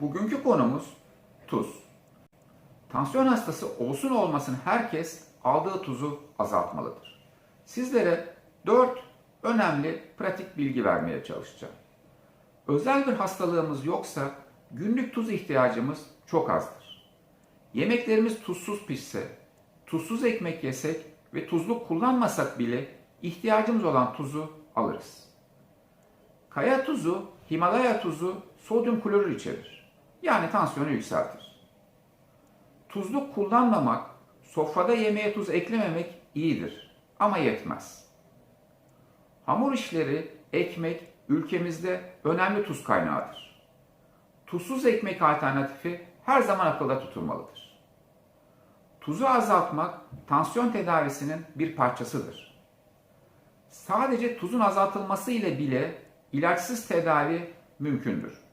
Bugünkü konumuz tuz. Tansiyon hastası olsun olmasın herkes aldığı tuzu azaltmalıdır. Sizlere 4 önemli pratik bilgi vermeye çalışacağım. Özel bir hastalığımız yoksa günlük tuz ihtiyacımız çok azdır. Yemeklerimiz tuzsuz pişse, tuzsuz ekmek yesek ve tuzlu kullanmasak bile ihtiyacımız olan tuzu alırız. Kaya tuzu, Himalaya tuzu sodyum klorür içerir. Yani tansiyonu yükseltir. Tuzlu kullanmamak, sofrada yemeğe tuz eklememek iyidir ama yetmez. Hamur işleri, ekmek ülkemizde önemli tuz kaynağıdır. Tuzsuz ekmek alternatifi her zaman akılda tutulmalıdır. Tuzu azaltmak tansiyon tedavisinin bir parçasıdır. Sadece tuzun azaltılması ile bile ilaçsız tedavi mümkündür.